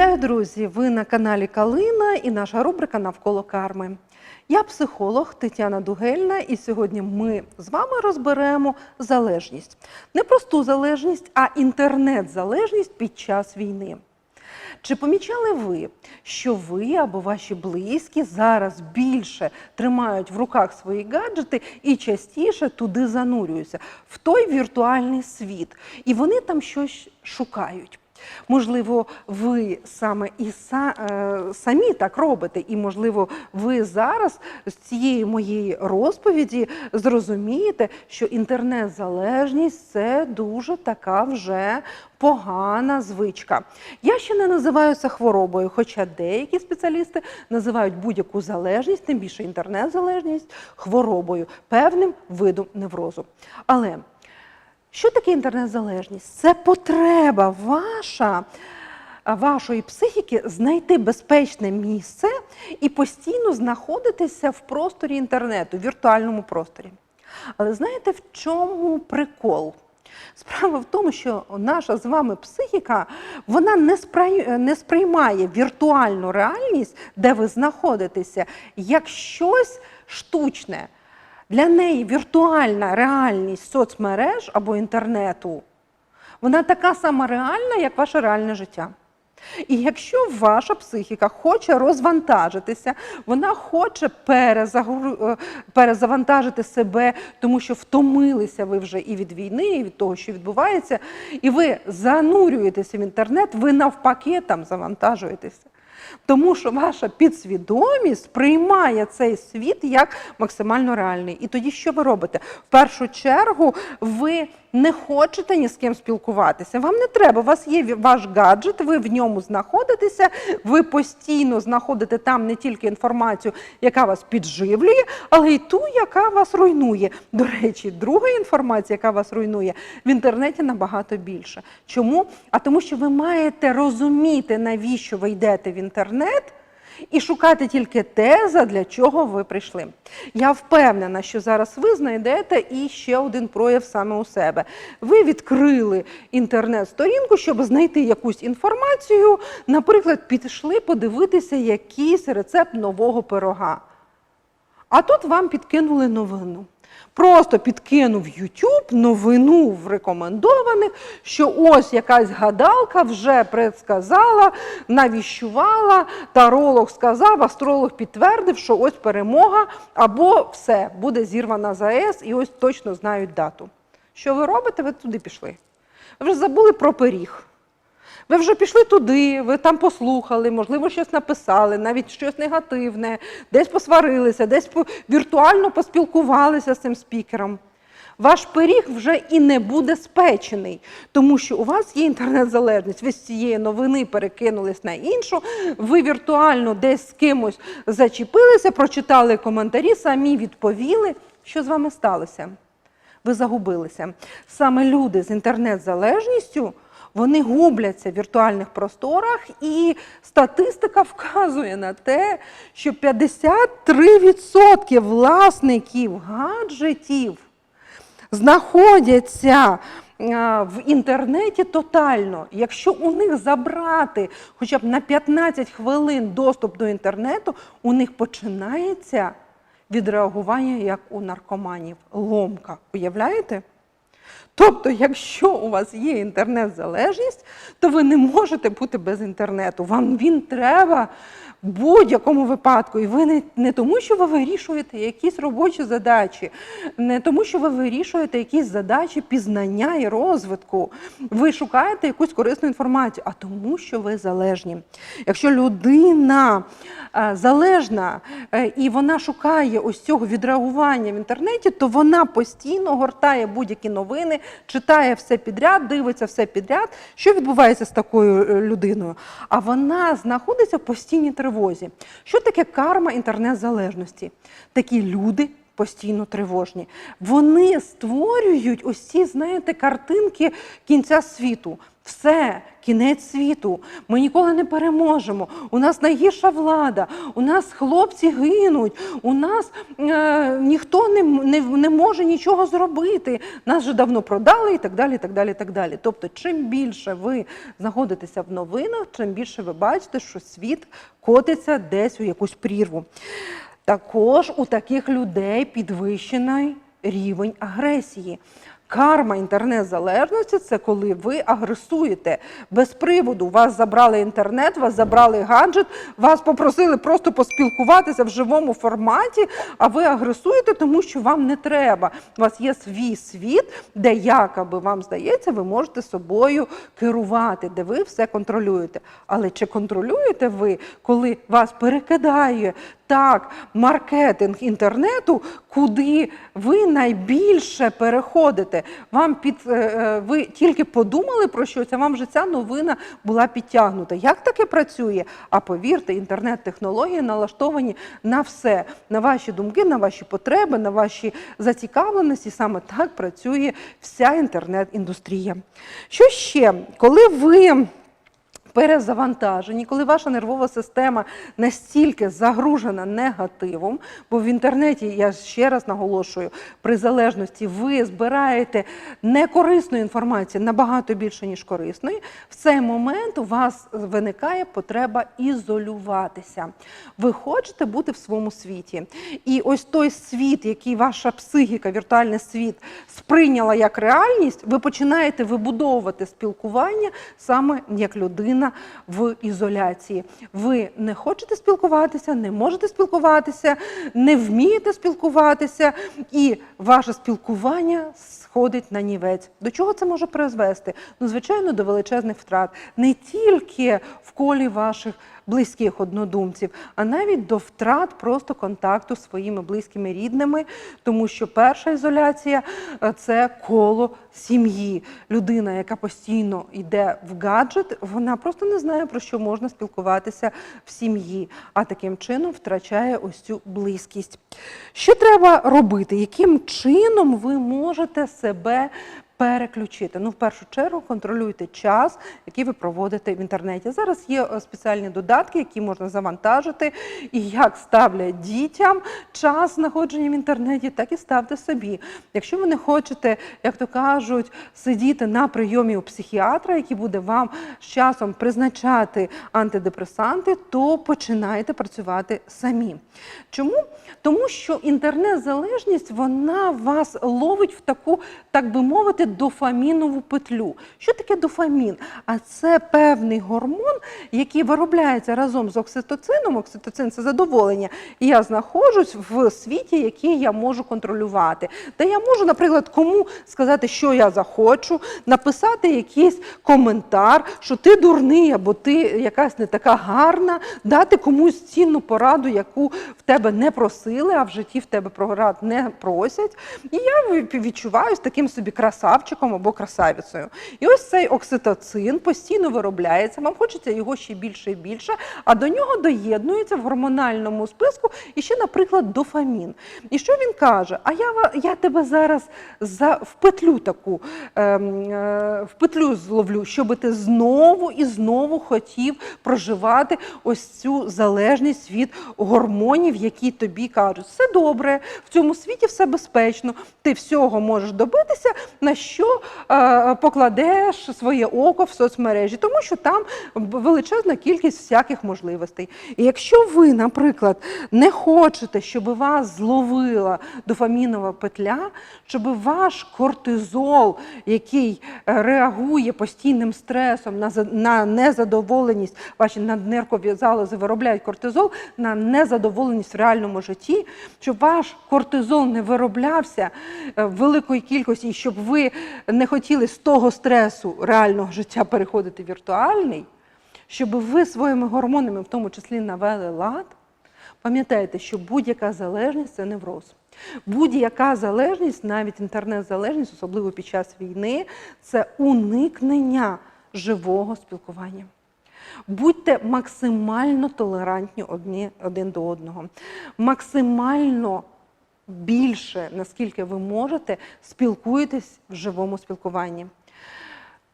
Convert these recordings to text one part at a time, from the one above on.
Вітаю, друзі! Ви на каналі Калина і наша рубрика Навколо карми. Я психолог Тетяна Дугельна, і сьогодні ми з вами розберемо залежність. Не просту залежність, а інтернет-залежність під час війни. Чи помічали ви, що ви або ваші близькі зараз більше тримають в руках свої гаджети і частіше туди занурюються в той віртуальний світ, і вони там щось шукають? Можливо, ви саме і е, самі так робите, і можливо, ви зараз з цієї моєї розповіді зрозумієте, що інтернет-залежність це дуже така вже погана звичка. Я ще не називаю це хворобою, хоча деякі спеціалісти називають будь-яку залежність, тим більше інтернет-залежність, хворобою, певним видом неврозу. Але що таке інтернет-залежність? Це потреба ваша. Вашої психіки знайти безпечне місце і постійно знаходитися в просторі інтернету, в віртуальному просторі. Але знаєте, в чому прикол? Справа в тому, що наша з вами психіка вона не, сприй... не сприймає віртуальну реальність, де ви знаходитеся, як щось штучне. Для неї віртуальна реальність соцмереж або інтернету, вона така сама реальна, як ваше реальне життя. І якщо ваша психіка хоче розвантажитися, вона хоче перезагру... перезавантажити себе, тому що втомилися ви вже і від війни, і від того, що відбувається, і ви занурюєтеся в інтернет, ви навпаки там завантажуєтеся. Тому що ваша підсвідомість сприймає цей світ як максимально реальний. І тоді що ви робите? В першу чергу ви не хочете ні з ким спілкуватися. Вам не треба. У вас є ваш гаджет, ви в ньому знаходитеся, ви постійно знаходите там не тільки інформацію, яка вас підживлює, але й ту, яка вас руйнує. До речі, друга інформація, яка вас руйнує, в інтернеті набагато більше. Чому? А тому, що ви маєте розуміти, навіщо ви йдете в інтернет. І шукати тільки те, задля чого ви прийшли. Я впевнена, що зараз ви знайдете і ще один прояв саме у себе. Ви відкрили інтернет-сторінку, щоб знайти якусь інформацію. Наприклад, пішли подивитися якийсь рецепт нового пирога. А тут вам підкинули новину. Просто підкинув YouTube новину в рекомендованих, що ось якась гадалка вже предсказала, навіщувала, таролог сказав, астролог підтвердив, що ось перемога, або все, буде зірвана ЗАЕС і ось точно знають дату. Що ви робите? Ви туди пішли. Ви вже забули про пиріг. Ви вже пішли туди, ви там послухали, можливо, щось написали, навіть щось негативне, десь посварилися, десь віртуально поспілкувалися з цим спікером. Ваш пиріг вже і не буде спечений, тому що у вас є інтернет-залежність. Ви з цієї новини перекинулись на іншу, ви віртуально десь з кимось зачепилися, прочитали коментарі, самі відповіли, що з вами сталося. Ви загубилися. Саме люди з інтернет-залежністю вони губляться в віртуальних просторах, і статистика вказує на те, що 53% власників гаджетів знаходяться в інтернеті тотально. Якщо у них забрати хоча б на 15 хвилин доступ до інтернету, у них починається відреагування як у наркоманів. Ломка. Уявляєте? Тобто, якщо у вас є інтернет-залежність, то ви не можете бути без інтернету. Вам він треба в будь-якому випадку. І ви не, не тому, що ви вирішуєте якісь робочі задачі, не тому, що ви вирішуєте якісь задачі пізнання і розвитку. Ви шукаєте якусь корисну інформацію, а тому, що ви залежні. Якщо людина е, залежна е, і вона шукає ось цього відреагування в інтернеті, то вона постійно гортає будь-які новини, читає все підряд, дивиться все підряд. Що відбувається з такою е, людиною? А вона знаходиться в постійній тривозі. Що таке карма інтернет-залежності? Такі люди постійно тривожні. Вони створюють ось ці, знаєте, картинки кінця світу. Все, кінець світу. Ми ніколи не переможемо. У нас найгірша влада, у нас хлопці гинуть, у нас е, ніхто не, не, не може нічого зробити. Нас вже давно продали і так далі. Так далі, так далі. Тобто, чим більше ви знаходитеся в новинах, чим більше ви бачите, що світ котиться десь у якусь прірву. Також у таких людей підвищений рівень агресії. Карма інтернет-залежності це коли ви агресуєте без приводу. Вас забрали інтернет, вас забрали гаджет, вас попросили просто поспілкуватися в живому форматі, а ви агресуєте, тому що вам не треба. У вас є свій світ, де якоби вам здається, ви можете собою керувати, де ви все контролюєте. Але чи контролюєте ви, коли вас перекидає так маркетинг інтернету, куди ви найбільше переходите? Вам під е, е, ви тільки подумали про щось, а вам вже ця новина була підтягнута. Як таке працює? А повірте, інтернет-технології налаштовані на все, на ваші думки, на ваші потреби, на ваші зацікавленості. Саме так працює вся інтернет-індустрія. Що ще, коли ви перезавантажені, коли ваша нервова система настільки загружена негативом, бо в інтернеті, я ще раз наголошую, при залежності ви збираєте некорисної інформації набагато більше, ніж корисної, в цей момент у вас виникає потреба ізолюватися. Ви хочете бути в своєму світі. І ось той світ, який ваша психіка, віртуальний світ сприйняла як реальність, ви починаєте вибудовувати спілкування саме як людина в ізоляції. Ви не хочете спілкуватися, не можете спілкуватися, не вмієте спілкуватися, і ваше спілкування сходить на нівець. До чого це може призвести? Ну, звичайно, до величезних втрат не тільки в колі ваших близьких однодумців, а навіть до втрат просто контакту з своїми близькими рідними, тому що перша ізоляція е, це коло сім'ї. Людина, яка постійно йде в гаджет, вона просто не знає про що можна спілкуватися в сім'ї, а таким чином втрачає ось цю близькість. Що треба робити? Яким чином ви можете себе переключити. Ну, в першу чергу, контролюйте час, який ви проводите в інтернеті. Зараз є е, спеціальні додатки, які можна завантажити, і як ставлять дітям час знаходження в інтернеті, так і ставте собі. Якщо ви не хочете, як то кажуть, сидіти на прийомі у психіатра, який буде вам з часом призначати антидепресанти, то починайте працювати самі. Чому? Тому що інтернет-залежність вона вас ловить в таку, так би мовити, дофамінову петлю. Що таке дофамін? А це певний гормон, який виробляється разом з окситоцином. Окситоцин це задоволення. І я знаходжусь в світі, який я можу контролювати. Де я можу, наприклад, кому сказати, що я захочу, написати якийсь коментар, що ти дурний або ти якась не така гарна, дати комусь цінну пораду, яку в тебе не просили, а в житті в тебе порад не просять. І я відчуваюсь таким собі красавчиком або красавицею. І ось цей окситоцин постійно виробляється, вам хочеться його ще більше і більше, а до нього доєднується в гормональному списку і ще, наприклад, дофамін. І що він каже? А я, я тебе зараз за, в петлю таку, ем, е, в петлю зловлю, щоб ти знову і знову хотів проживати ось цю залежність від гормонів, які тобі кажуть, все добре, в цьому світі все безпечно, ти всього можеш добитися, на що е, покладеш своє око в соцмережі, тому що там величезна кількість всяких можливостей. І якщо ви, наприклад, не хочете, щоб вас зловила дофамінова петля, щоб ваш кортизол, який е, реагує постійним стресом на, незадоволеність, ваші наднеркові залози виробляють кортизол на незадоволеність в реальному житті, щоб ваш кортизол не вироблявся е, великої кількості, і щоб не хотіли з того стресу реального життя переходити в віртуальний, щоб ви своїми гормонами, в тому числі, навели лад, пам'ятайте, що будь-яка залежність це невроз. Будь-яка залежність, навіть інтернет-залежність, особливо під час війни, це уникнення живого спілкування. Будьте максимально толерантні одні один до одного, максимально більше, наскільки ви можете, спілкуєтесь в живому спілкуванні.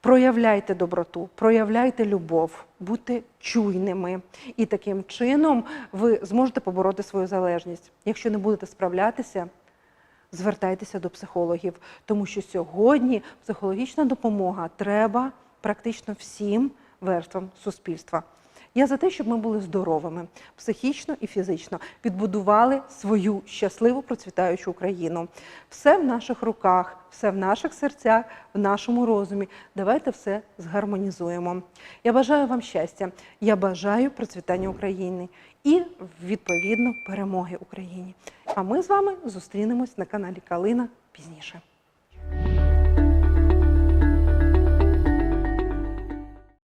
Проявляйте доброту, проявляйте любов, будьте чуйними. І таким чином ви зможете побороти свою залежність. Якщо не будете справлятися, звертайтеся до психологів, тому що сьогодні психологічна допомога треба практично всім верствам суспільства. Я за те, щоб ми були здоровими психічно і фізично, відбудували свою щасливу процвітаючу Україну. Все в наших руках, все в наших серцях, в нашому розумі. Давайте все згармонізуємо. Я бажаю вам щастя, я бажаю процвітання України і відповідно перемоги Україні. А ми з вами зустрінемось на каналі Калина пізніше.